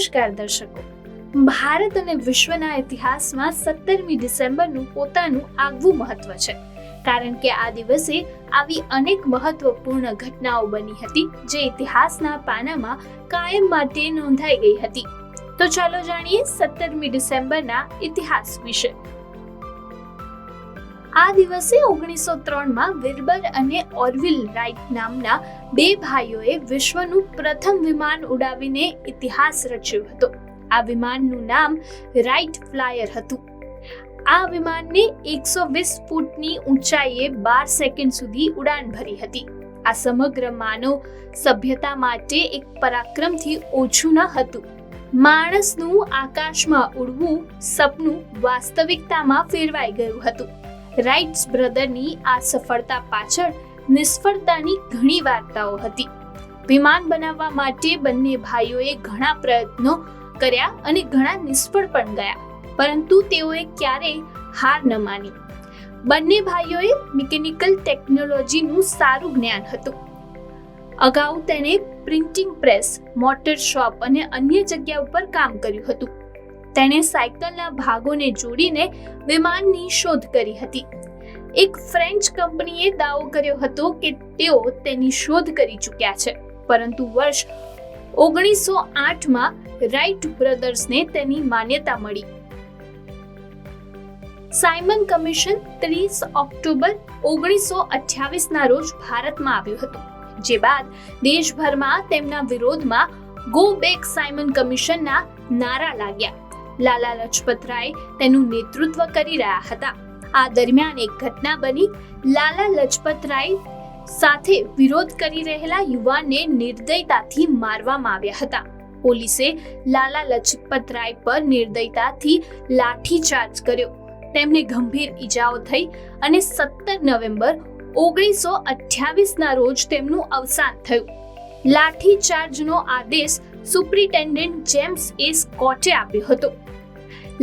નમસ્કાર દર્શકો. ભારત અને વિશ્વના ઇતિહાસમાં સત્તરમી ડિસેમ્બરનું પોતાનું આગવું મહત્વ છે. કારણ કે આ દિવસે આવી અનેક મહત્વપૂર્ણ ઘટનાઓ બની હતી જે ઇતિહાસના પાનામાં કાયમ માટે નોંધાઈ ગઈ હતી. તો ચાલો જાણીએ સત્તરમી ડિસેમ્બરના ઇતિહાસ વિશે. આ દિવસે ઓગણીસો ત્રણમાં વિરબલ અને ઓરવિલ રાઇટ નામના બે ભાઈઓએ વિશ્વનું પ્રથમ વિમાન ઉડાવીને ઇતિહાસ રચ્યો હતો. આ વિમાનનું નામ રાઇટ ફ્લાયર હતું. આ વિમાનને એકસો વીસ ફૂટની ઊંચાઈએ બાર સેકન્ડ સુધી ઉડાન ભરી હતી. આ સમગ્ર માનવ સભ્યતા માટે એક પરાક્રમથી ઓછું ન હતું. માણસનું આકાશમાં ઉડવું સપનું વાસ્તવિકતામાં ફેરવાઈ ગયું હતું. રાઇટ્સ બ્રધરની આ સફળતા પાછળ નિષ્ફળતાની ઘણી વાર્તાઓ હતી. વિમાન બનાવવા માટે બંને ભાઈઓએ ઘણા પ્રયત્નો કર્યા અને ઘણા નિષ્ફળ પણ ગયા, પરંતુ તેઓએ ક્યારેય હાર ન માની. બંને ભાઈઓએ મિકેનિકલ ટેકનોલોજીનું સારું જ્ઞાન હતું. અગાઉ તેણે પ્રિન્ટિંગ પ્રેસ, મોટર શોપ અને અન્ય જગ્યા ઉપર કામ કર્યું હતું. તેણે સાયકલના ભાગોને જોડીને વિમાનની શોધ કરી હતી. એક ફ્રેન્ચ કંપનીએ દાવો કર્યો હતો કે તેઓ તેની શોધ કરી ચૂક્યા છે, પરંતુ વર્ષ ઓગણીસો આઠમાં રાઇટ બ્રધર્સને તેની માન્યતા મળી. સાયમન કમિશન ત્રીસ ઓક્ટોબર ઓગણીસો અઠ્યાવીસના રોજ ભારતમાં આવ્યું હતું, જે બાદ દેશભરમાં તેમના વિરોધમાં ગો બેક સાયમન કમિશનના નારા લાગ્યા. લાલા લજપતરાય તેનું નેતૃત્વ કરી રહ્યા હતા. આ દરમિયાન એક ઘટના બની. લાલા લજપતરાય સાથે વિરોધ કરી રહેલા યુવાનને નિર્દયતાથી મારવામાં આવ્યા હતા. પોલીસે લાલા લજપતરાય પર નિર્દયતાથી લાઠીચાર્જ કર્યો. તેમને ગંભીર ઈજાઓ થઈ અને સત્તર નવેમ્બર ઓગણીસો અઠ્યાવીસના રોજ તેમનું અવસાન થયું. લાઠીચાર્જનો આદેશ સુપ્રિન્ટેન્ડન્ટ જેમ્સ એ સ્કોટે આપ્યો હતો.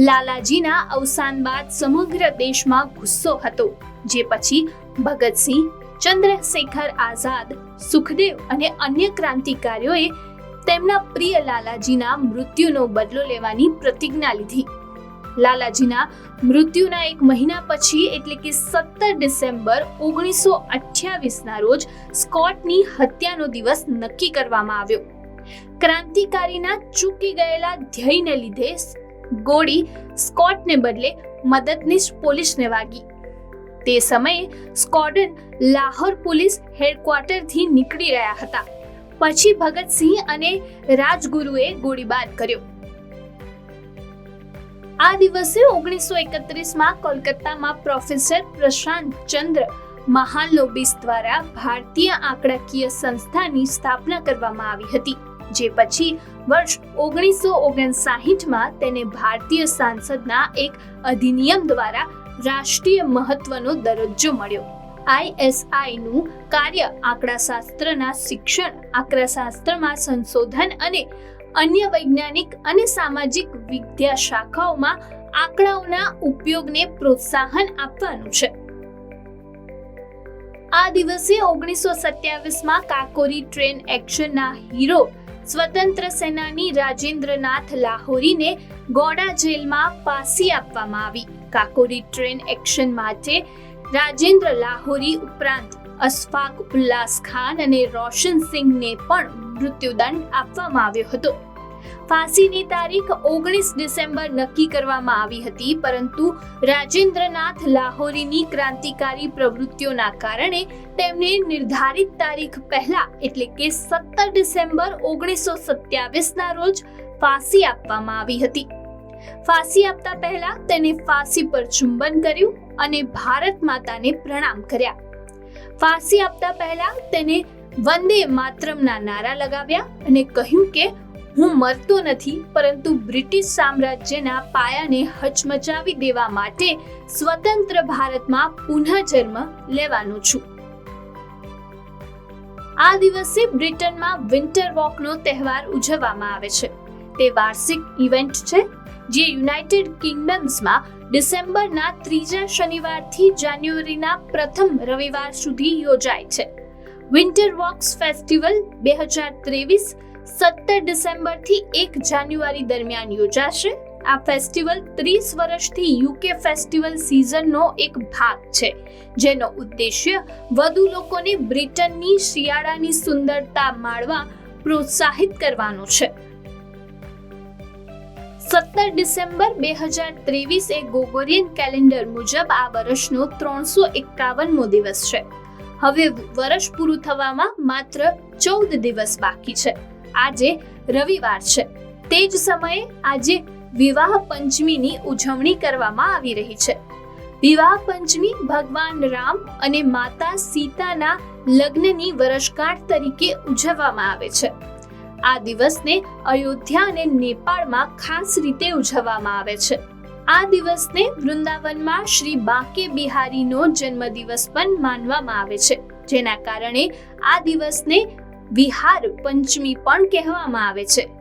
લાલાજીના અવસાન બાદ સમગ્ર દેશમાં ગુસ્સો હતો, જે પછી ભગતસિંહ, ચંદ્રશેખર આઝાદ, સુખદેવ અને અન્ય ક્રાંતિકારીઓએ તેમના પ્રિય લાલાજીના મૃત્યુનો બદલો લેવાની પ્રતિજ્ઞા લીધી. લાલાજીના મૃત્યુના એક મહિના પછી, એટલે કે સત્તર ડિસેમ્બર ઓગણીસો અઠ્યાવીસના રોજ, સ્કોટની હત્યાનો દિવસ નક્કી કરવામાં આવ્યો. ક્રાંતિકારીના ચૂકી ગયેલા ધ્યેયને લીધે ગોળી સ્કોટને બદલે મદદનીશ પોલીસને વાગી. તે સમયે સ્કોડન લાહોર પોલીસ હેડક્વાર્ટરથી નીકળી રહ્યા હતા. પછી ભગતસિંહ અને રાજગુરુએ ગોળીબાર કર્યો. આ દિવસે ઓગણીસો એકત્રીસમાં કોલકાતામાં પ્રોફેસર પ્રશાંત ચંદ્ર મહાલનોબિસ દ્વારા ભારતીય આંકડાકીય સંસ્થાની સ્થાપના કરવામાં આવી હતી, જે પછી વર્ષ ઓગણીસો ઓગણસાહીઠમાં તેને ભારતીય સાંસદના એક અધિનિયમ દ્વારા રાષ્ટ્રીય મહત્વનો દરજ્જો મળ્યો. આઈએસઆઈનું કાર્ય આંકડાશાસ્ત્રના શિક્ષણ, આંકડાશાસ્ત્રમાં સંશોધન અને અન્ય વૈજ્ઞાનિક અને સામાજિક વિદ્યા શાખાઓમાં આંકડાઓના ઉપયોગને પ્રોત્સાહન આપવાનું છે. આ દિવસે ઓગણીસો સત્યાવીસમાં કાકોરી ટ્રેન એક્શનના હીરો સ્વતંત્ર સેનાની રાજેન્દ્રનાથ લાહોરીને ગોડા જેલમાં પાસી આપવામાં આવી. કાકોરી ટ્રેન એક્શન માટે રાજેન્દ્ર લાહોરી ઉપરાંત અશફાક ઉલ્લાસ ખાન અને રોશન સિંહને પણ મૃત્યુદંડ આપવામાં આવ્યો હતો. ફાંસીની તારીખ ઓગણીસ ડિસેમ્બર નક્કી કરવામાં આવી હતી, પરંતુ રાજેન્દ્રનાથ લાહોરીની ક્રાંતિકારી પ્રવૃત્તિઓના કારણે તેમને નિર્ધારિત તારીખ પહેલા, એટલે કે સત્તર ડિસેમ્બર ઓગણીસો સત્યાવીસના રોજ ફાંસી આપવામાં આવી હતી. ફાંસી આપતા પહેલા તેને ફાંસી પર ચુંબન કર્યું અને ભારત માતાને પ્રણામ કર્યા. ફાંસી આપતા પહેલા તેને વંદે માતરમના નારા લગાવ્યા અને કહ્યું કે હું મરતો નથી, પરંતુ બ્રિટિશ સામ્રાજ્યના પાયાને હચમચાવી દેવા માટે સ્વતંત્ર ભારતમાં પુનઃજન્મ લેવાનો છું. આ દિવસે બ્રિટનમાં વિન્ટર વોકનો તહેવાર ઉજવવામાં આવે છે. તે વાર્ષિક ઇવેન્ટ છે, જે યુનાઇટેડ કિંગડમ્સમાં ડિસેમ્બરના ત્રીજા શનિવારથી જાન્યુઆરીના પ્રથમ રવિવાર સુધી યોજાય છે. વિન્ટર વોક્સ ફેસ્ટિવલ બે હજાર ત્રેવીસ સત્તર ડિસેમ્બરથી એક જાન્યુઆરી દરમિયાન યોજાશે. આ ફેસ્ટિવલ ત્રીસ વર્ષથી યુકે ફેસ્ટિવલ સિઝનનો એક ભાગ છે, જેનો ઉદ્દેશ્ય વધુ લોકોને બ્રિટનની શિયાળાની સુંદરતા માણવા પ્રોત્સાહિત કરવાનો છે. સત્તર ડિસેમ્બર બે હજાર ત્રેવીસ એ ગોગોરિયન કેલેન્ડર મુજબ આ વર્ષનો ત્રણસો એકાવનમો દિવસ છે. હવે વર્ષ પૂરું થવામાં માત્ર ચૌદ દિવસ બાકી છે. આજે રવિવાર છે. તે જ સમયે આજે વિવાહ પંચમીની ઉજવણી કરવામાં આવી રહી છે. વિવાહ પંચમી ભગવાન રામ અને માતા સીતાના લગ્નની વર્ષગાંઠ તરીકે ઉજવવામાં આવે છે. આ દિવસને અયોધ્યા અને નેપાળમાં ખાસ રીતે ઉજવવામાં આવે છે. આ દિવસને વૃંદાવનમાં શ્રી બાંકે બિહારીનો જન્મદિવસ પણ માનવામાં આવે છે. જેના કારણે આ દિવસને વિહાર પંચમી પણ કહેવામાં આવે છે.